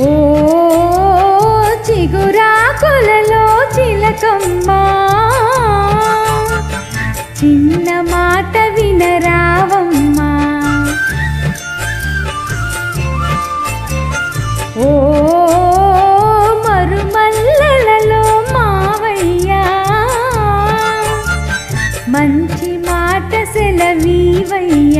ఓ చిగురా కొలలో చిలకమ్మ. చిన్న మాట వినరావమ్మ. ఓ మరుమల్లెలలో మావయ్యా. మంచి మాట సెలవీవయ్యా.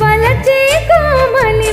వలచే కోమలి